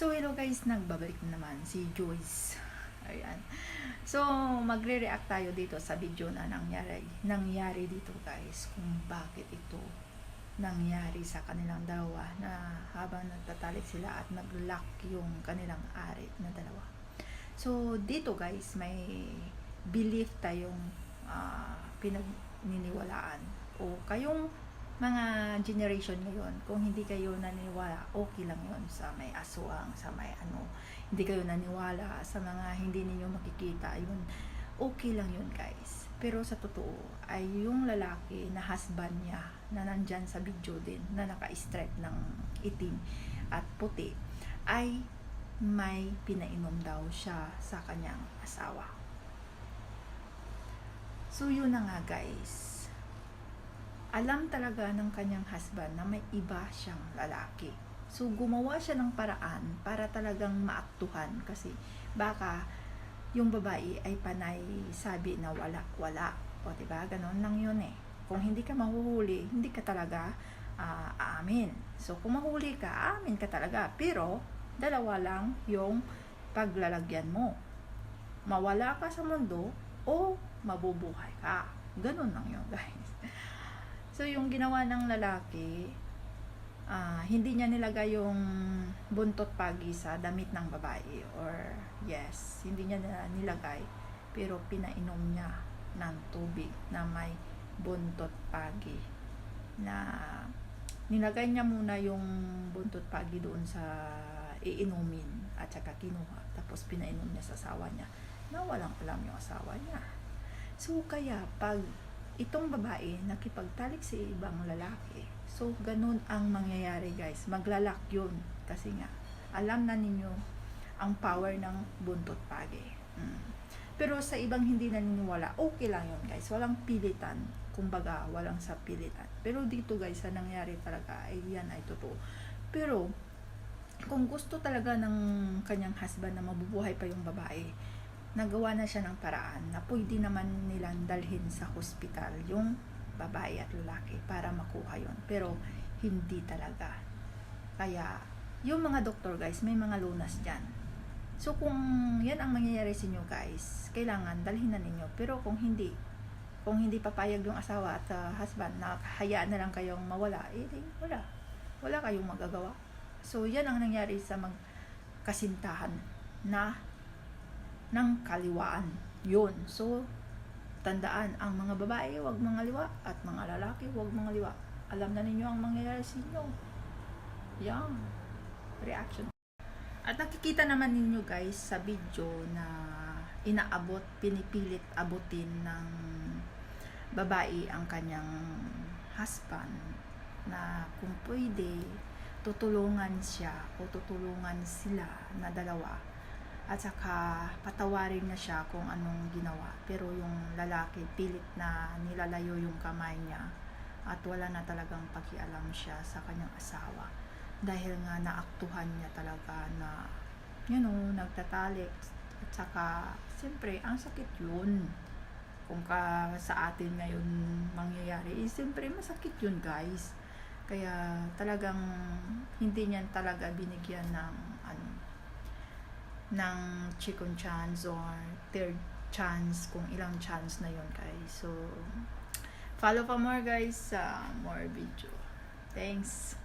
So, hello guys, nagbabalik na naman si Joyce. Ayan. So, magre-react tayo dito sa video na nangyari, nangyari dito guys, kung bakit ito nangyari sa kanilang dalawa na habang nagtatalik sila at nag-lock yung kanilang ari na dalawa. So, dito guys, may belief tayong ah, pinagniniwalaan o kayong mga generation ngayon, kung hindi kayo naniniwala, okay lang yon sa may aswang, sa may ano, hindi kayo naniwala sa mga hindi ninyo makikita, yun, okay lang yun guys. Pero sa totoo, ay yung lalaki na husband niya, na nandyan sa video din, na naka-stripe ng itim at puti, ay may pinainom daw siya sa kanyang asawa. So yun na nga guys, alam talaga ng kanyang husband na may iba siyang lalaki. So, gumawa siya ng paraan para talagang maaktuhan kasi baka yung babae ay panay sabi na wala, wala. O, diba? Ganon lang yun eh. Kung hindi ka mahuhuli, hindi ka talaga ah, aamin. So, kung mahuli ka, aamin ka talaga. Pero, dalawa lang yung paglalagyan mo. Mawala ka sa mundo o mabubuhay ka. Ganon lang yun, guys. So, yung ginawa ng lalaki, ah, hindi niya nilagay yung buntot pagi sa damit ng babae. Or, yes, hindi niya nilagay. Pero, pinainom niya ng tubig na may buntot pagi. Na, nilagay niya muna yung buntot pagi doon sa iinumin at saka kinuha. Tapos, pinainom niya sa asawa niya na walang alam yung asawa niya. So, kaya, pag itong babae nakipagtalik sa ibang lalaki. So, ganun ang mangyayari guys. Maglalak yun. Kasi nga, alam na ninyo ang power ng buntot pagi. Mm. Pero sa ibang hindi naniniwala, okay lang yun guys. Walang pilitan. Kumbaga, walang sa pilitan. Pero dito guys, sa nangyari talaga, ay yan ay totoo. Pero, kung gusto talaga ng kanyang husband na mabubuhay pa yung babae, nagawa na siya ng paraan na pwede naman nilang dalhin sa hospital yung babae at lalaki para makuha yon pero hindi talaga. Kaya yung mga doktor guys may mga lunas dyan. So kung yan ang mangyayari sa inyo guys kailangan dalhin na ninyo. Pero kung hindi kung hindi papayag yung asawa at uh, husband na hayaan na lang kayong mawala eh wala. Wala kayong magagawa. So yan ang nangyari sa magkasintahan na ng kaliwaan. Yun. So, tandaan, ang mga babae, wag mga liwa, at mga lalaki, wag mga liwa. Alam na ninyo ang mangyayari sa inyo. Yan. Reaction. At nakikita naman ninyo guys sa video na inaabot, pinipilit abutin ng babae ang kanyang husband na kung pwede tutulungan siya o tutulungan sila na dalawa at saka patawarin niya siya kung anong ginawa. Pero yung lalaki, pilit na nilalayo yung kamay niya at wala na talagang pakialam siya sa kanyang asawa. Dahil nga naaktuhan niya talaga na, you know, nagtatalik. At saka, siyempre, ang sakit yun. Kung ka sa atin ngayon mangyayari, eh, siyempre masakit yun guys. Kaya talagang hindi niyan talaga binigyan ng ng second chance or third chance kung ilang chance na yon guys. So, follow pa more guys sa more video. Thanks!